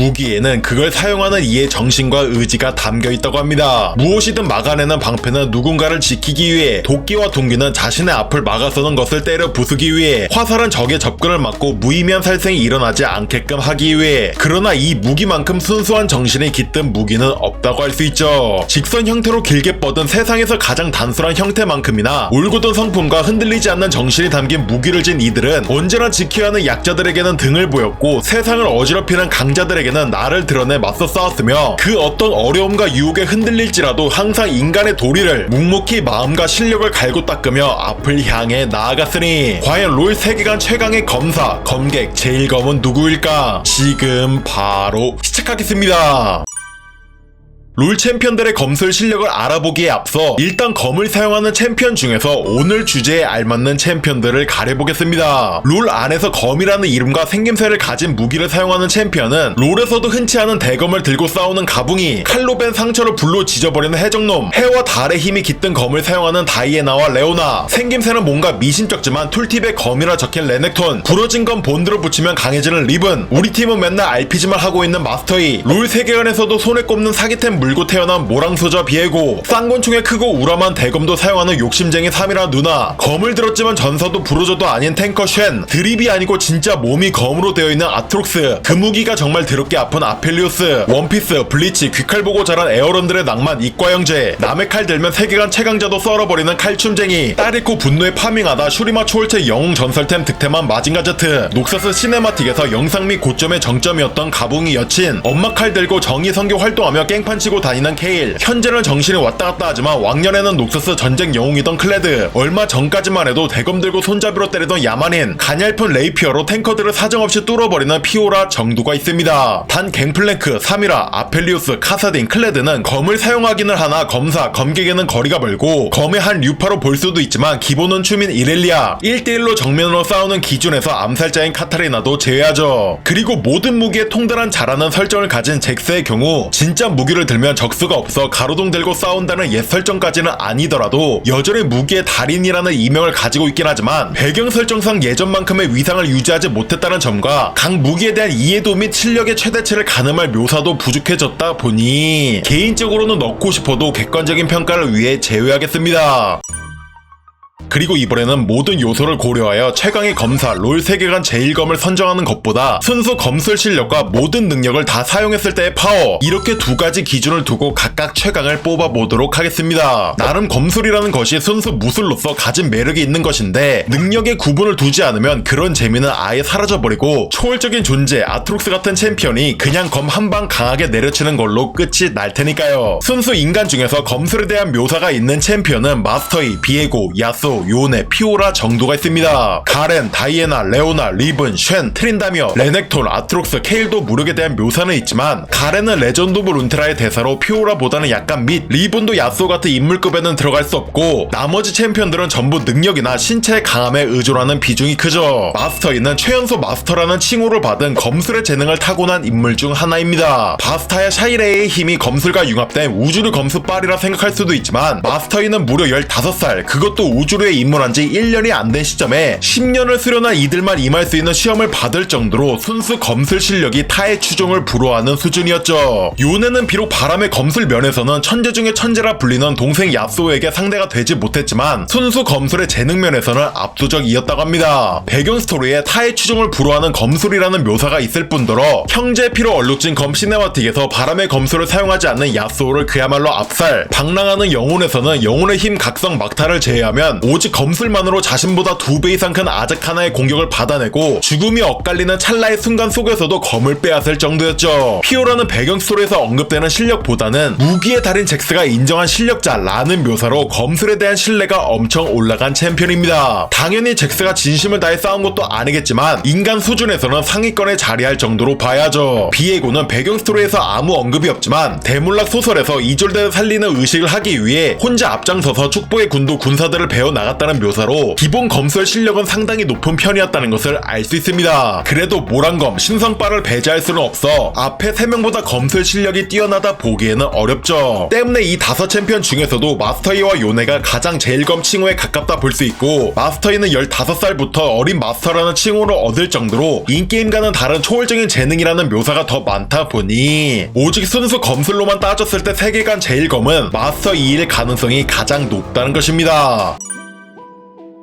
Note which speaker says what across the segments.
Speaker 1: 무기에는 그걸 사용하는 이의 정신과 의지가 담겨 있다고 합니다. 무엇이든 막아내는 방패는 누군가를 지키기 위해 도끼와 둥기는 자신의 앞을 막아서는 것을 때려 부수기 위해 화살은 적의 접근을 막고 무의미한 살생이 일어나지 않게끔 하기 위해 그러나 이 무기만큼 순수한 정신이 깃든 무기는 없다고 할 수 있죠. 직선 형태로 길게 뻗은 세상에서 가장 단순한 형태만큼이나 울고든 성품과 흔들리지 않는 정신이 담긴 무기를 진 이들은 언제나 지켜야 하는 약자들에게는 등을 보였고 세상을 어지럽히는 강자들에게 는 나를 드러내 맞서 싸웠으며 그 어떤 어려움과 유혹에 흔들릴지라도 항상 인간의 도리를 묵묵히 마음과 실력을 갈고 닦으며 앞을 향해 나아갔으니 과연 롤 세계관 최강의 검사 검객 제일 검은 누구일까 지금 바로 시작하겠습니다. 롤 챔피언들의 검술 실력을 알아보기에 앞서 일단 검을 사용하는 챔피언 중에서 오늘 주제에 알맞는 챔피언들을 가려보겠습니다. 롤 안에서 검이라는 이름과 생김새를 가진 무기를 사용하는 챔피언은 롤에서도 흔치 않은 대검을 들고 싸우는 가붕이 칼로 벤 상처를 불로 지져버리는 해적놈 해와 달의 힘이 깃든 검을 사용하는 다이애나와 레오나. 생김새는 뭔가 미심쩍지만 툴팁에 검이라 적힌 레넥톤. 부러진 검 본드로 붙이면 강해지는 리븐 우리 팀은 맨날 RPG만 하고 있는 마스터이. 롤 세계관에서도 손에 꼽는 사기템 물고 태어난 모랑소저 비에고. 쌍권총에 크고 우람한 대검도 사용하는 욕심쟁이 삼이라 누나. 검을 들었지만 전사도 부르저도 아닌 탱커 쉔. 드립이 아니고 진짜 몸이 검으로 되어 있는 아트록스. 그 무기가 정말 더럽게 아픈 아펠리오스. 원피스 블리치 귀칼 보고 자란 에어런들의 낭만 이과영제. 남의 칼 들면 세계관 최강자도 썰어버리는 칼춤쟁이. 딸 잃고 분노에 파밍하다 슈리마 초월체 영웅 전설템 득템한 마징가 제트. 녹서스 시네마틱에서 영상 및 고점의 정점이었던 가붕이 여친. 엄마 칼 들고 정의 성교 활동하며 깽판 치고 다니는 케일. 현재는 정신이 왔다 갔다 하지만 왕년에는 녹서스 전쟁 영웅이던 클레드. 얼마 전까지만 해도 대검 들고 손잡이로 때리던 야만인 가냘픈 레이피어로 탱커들을 사정없이 뚫어버리는 피오라 정도가 있습니다. 단 갱플랭크, 사미라, 아펠리우스, 카사딘, 클레드는 검을 사용하기는 하나 검사, 검객에는 거리가 멀고 검의 한 류파로 볼 수도 있지만 기본은 추민 이렐리아. 1대1로 정면으로 싸우는 기준에서 암살자인 카타리나도 제외하죠. 그리고 모든 무기에 통달한 잘하는 설정을 가진 잭스의 경우 진짜 무기를 들면 적수가 없어 가로등 들고 싸운다는 옛 설정까지는 아니더라도 여전히 무기의 달인이라는 이명을 가지고 있긴 하지만 배경 설정상 예전만큼의 위상을 유지하지 못했다는 점과 각 무기에 대한 이해도 및 실력의 최대치를 가늠할 묘사도 부족해졌다 보니 개인적으로는 넣고 싶어도 객관적인 평가를 위해 제외하겠습니다. 그리고 이번에는 모든 요소를 고려하여 최강의 검사 롤 세계관 제일검을 선정하는 것보다 순수 검술 실력과 모든 능력을 다 사용했을 때의 파워 이렇게 두 가지 기준을 두고 각각 최강을 뽑아보도록 하겠습니다. 나름 검술이라는 것이 순수 무술로서 가진 매력이 있는 것인데 능력의 구분을 두지 않으면 그런 재미는 아예 사라져버리고 초월적인 존재 아트록스 같은 챔피언이 그냥 검 한 방 강하게 내려치는 걸로 끝이 날 테니까요. 순수 인간 중에서 검술에 대한 묘사가 있는 챔피언은 마스터이, 비에고, 야소, 요네, 피오라 정도가 있습니다. 가렌, 다이애나, 레오나, 리븐, 쉔, 트린다미어, 레넥톤, 아트록스, 케일도 무력에 대한 묘사는 있지만 가렌은 레전드 오브 룬트라의 대사로 피오라보다는 약간 밑, 리븐도 야소 같은 인물급에는 들어갈 수 없고 나머지 챔피언들은 전부 능력이나 신체의 강함에 의존하는 비중이 크죠. 마스터이는 최연소 마스터라는 칭호를 받은 검술의 재능을 타고난 인물 중 하나입니다. 바스타야 샤이레의 힘이 검술과 융합된 우주류 검수빨이라 생각할 수도 있지만 마스터이는 무려 15살 그것도 우주류 에 입문한 지 1년이 안 된 시점에 10년을 수련한 이들만 임할 수 있는 시험을 받을 정도로 순수 검술 실력이 타의 추종을 불허하는 수준이었죠. 요네는 비록 바람의 검술 면에서는 천재 중의 천재라 불리는 동생 야소에게 상대가 되지 못했지만 순수 검술의 재능 면에서는 압도적이었다고 합니다. 배경 스토리에 타의 추종을 불허하는 검술이라는 묘사가 있을 뿐더러 형제 피로 얼룩진 검 시네마틱에서 바람의 검술을 사용하지 않는 야소를 그야말로 압살 방랑하는 영혼에서는 영혼의 힘 각성 막타를 제외하면 오직 검술만으로 자신보다 두 배 이상 큰 아작 하나의 공격을 받아내고 죽음이 엇갈리는 찰나의 순간 속에서도 검을 빼앗을 정도였죠. 피오라는 배경 스토리에서 언급되는 실력보다는 무기의 달인 잭스가 인정한 실력자라는 묘사로 검술에 대한 신뢰가 엄청 올라간 챔피언입니다. 당연히 잭스가 진심을 다해 싸운 것도 아니겠지만 인간 수준에서는 상위권에 자리할 정도로 봐야죠. 비에고는 배경 스토리에서 아무 언급이 없지만 대문락 소설에서 이졸대를 살리는 의식을 하기 위해 혼자 앞장서서 축복의 군도 군사들을 배워 나갔 나갔다는 묘사로 기본 검술 실력은 상당히 높은 편이었다는 것을 알 수 있습니다. 그래도 모란검, 신성바를 배제할 수는 없어 앞에 3명보다 검술 실력이 뛰어나다 보기에는 어렵죠. 때문에 이 다섯 챔피언 중에서도 마스터이와 요네가 가장 제일검 칭호에 가깝다 볼 수 있고 마스터이는 15살부터 어린 마스터라는 칭호를 얻을 정도로 인게임과는 다른 초월적인 재능이라는 묘사가 더 많다 보니 오직 순수 검술로만 따졌을 때 세계관 제일검은 마스터 2일 가능성이 가장 높다는 것입니다.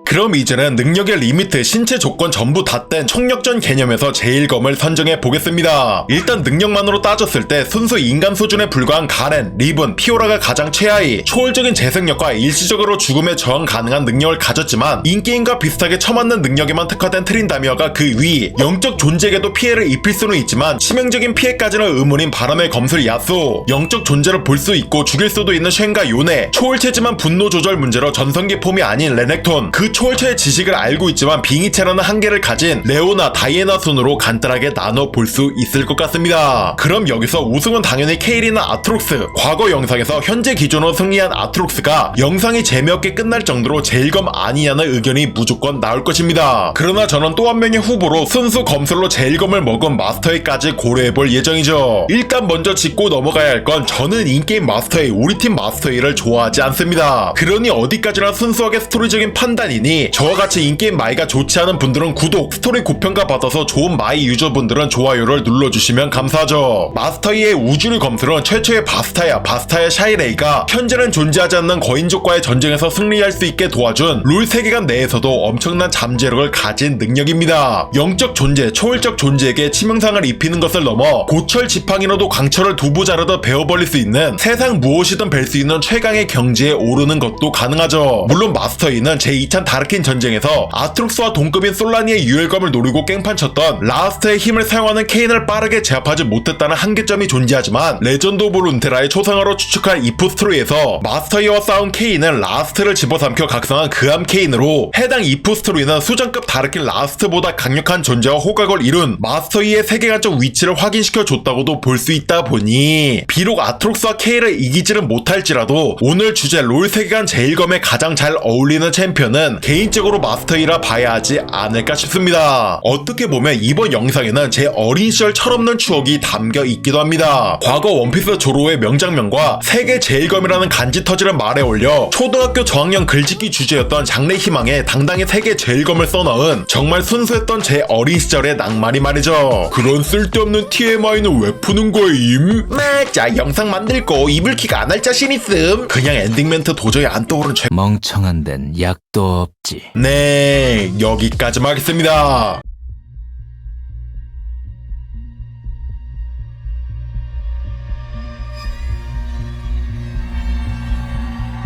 Speaker 1: 그럼 이제는 능력의 리미트, 신체 조건 전부 다 뗀 총력전 개념에서 제일검을 선정해 보겠습니다. 일단 능력만으로 따졌을 때 순수 인간 수준에 불과한 가렌, 리븐, 피오라가 가장 최하위, 초월적인 재생력과 일시적으로 죽음에 저항 가능한 능력을 가졌지만 인게임과 비슷하게 처맞는 능력에만 특화된 트린다미어가 그 위, 영적 존재에게도 피해를 입힐 수는 있지만 치명적인 피해까지는 의문인 바람의 검술 야수, 영적 존재를 볼 수 있고 죽일 수도 있는 쉔과 요네, 초월체지만 분노 조절 문제로 전성기 폼이 아닌 레넥톤, 그 초월체의 지식을 알고 있지만 빙의체라는 한계를 가진 레오나 다이애나 순으로 간단하게 나눠 볼 수 있을 것 같습니다. 그럼 여기서 우승은 당연히 케일이나 아트록스, 과거 영상에서 현재 기준으로 승리한 아트록스가 영상이 재미없게 끝날 정도로 제일검 아니냐는 의견이 무조건 나올 것입니다. 그러나 저는 또 한 명의 후보로 순수 검술로 제일검을 먹은 마스터에까지 고려해볼 예정이죠. 일단 먼저 짚고 넘어가야 할 건 저는 인게임 마스터에 우리 팀 마스터이를 좋아하지 않습니다. 그러니 어디까지나 순수하게 스토리적인 판단이니 저와 같이 인게임 마이가 좋지 않은 분들은 구독, 스토리 고평가 받아서 좋은 마이 유저분들은 좋아요를 눌러주시면 감사하죠. 마스터이의 우주류 검술은 최초의 바스타야, 바스타야 샤이레이가 현재는 존재하지 않는 거인족과의 전쟁에서 승리할 수 있게 도와준 룰 세계관 내에서도 엄청난 잠재력을 가진 능력입니다. 영적 존재, 초월적 존재에게 치명상을 입히는 것을 넘어 고철 지팡이로도 강철을 두부 자르듯 베어버릴 수 있는 세상 무엇이든 뵐 수 있는 최강의 경지에 오르는 것도 가능하죠. 물론 마스터이는 제2찬 다 르킨 전쟁에서 아트록스와 동급인 솔라니의 유혈검을 노리고 깽판 쳤던 라스트의 힘을 사용하는 케인을 빠르게 제압하지 못했다는 한계점이 존재하지만 레전드 오브 룬테라의 초상화로 추측할 이프스토리에서 마스터이와 싸운 케인은 라스트를 집어삼켜 각성한 그암 케인으로 해당 이프스토리는 수장급 다르킨 라스트보다 강력한 존재와 호각을 이룬 마스터이의 세계관적 위치를 확인시켜 줬다고도 볼 수 있다 보니 비록 아트록스와 케인을 이기지는 못할지라도 오늘 주제 롤 세계관 제일검에 가장 잘 어울리는 챔피언은 개인적으로 마스터이라 봐야 하지 않을까 싶습니다. 어떻게 보면 이번 영상에는 제 어린 시절 철없는 추억이 담겨 있기도 합니다. 과거 원피스 조로의 명장면과 세계 제일검이라는 간지 터지는 말에 올려 초등학교 저학년 글짓기 주제였던 장래 희망에 당당히 세계 제일검을 써넣은 정말 순수했던 제 어린 시절의 낭만이 말이죠. 그런 쓸데없는 TMI는 왜 푸는 거임? 맞아 영상 만들고 이불킥 안할 자신 있음. 그냥 엔딩 멘트 도저히 안 떠오른 최
Speaker 2: 멍청한 데는 약도 없 지.
Speaker 1: 네, 여기까지만 하겠습니다.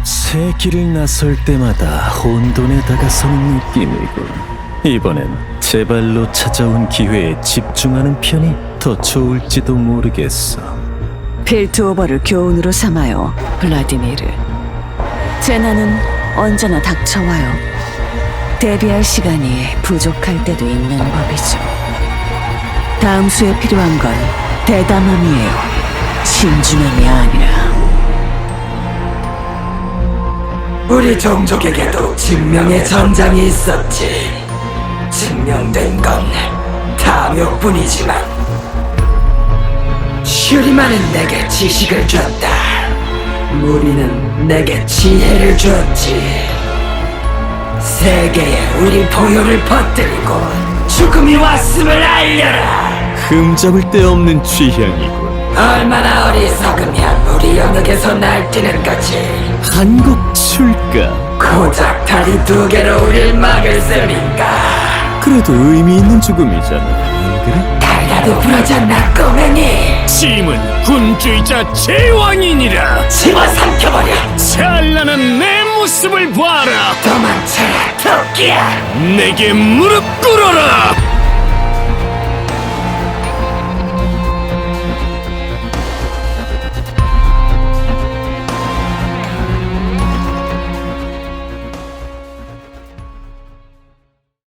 Speaker 3: 새 길을 나설 때마다 혼돈에 다가서는 느낌이군. 이번엔 제 발로 찾아온 기회에 집중하는 편이 더 좋을지도 모르겠어.
Speaker 4: 필드 오버를 교훈으로 삼아요, 블라디미르. 재난은 언제나 닥쳐와요. 대비할 시간이 부족할 때도 있는 법이죠. 다음 수에 필요한 건 대담함이에요. 신중함이 아니라.
Speaker 5: 우리 종족에게도 증명의 전장이 있었지. 증명된 건 탐욕뿐이지만 슈리만은 내게 지식을 줬다. 무리는 내게 지혜를 줬지. 세계에 우리 포효를 퍼뜨리고 죽음이 왔음을 알려라.
Speaker 3: 흠잡을 데 없는 취향이군.
Speaker 5: 얼마나 어리석으면 우리 영역에서 날뛰는 거지.
Speaker 3: 한국 출가.
Speaker 5: 고작 다리 두 개로 우릴 막을 셈인가.
Speaker 3: 그래도 의미 있는 죽음이잖아. 안 그래?
Speaker 5: 달라도 부러졌나 꼬맹이.
Speaker 6: 짐은 군주이자 제왕이니라
Speaker 5: 집어삼켜버려.
Speaker 6: 찬란한 내 모습을 봐라
Speaker 5: 도망쳐라 토끼야.
Speaker 6: 내게 무릎 꿇어라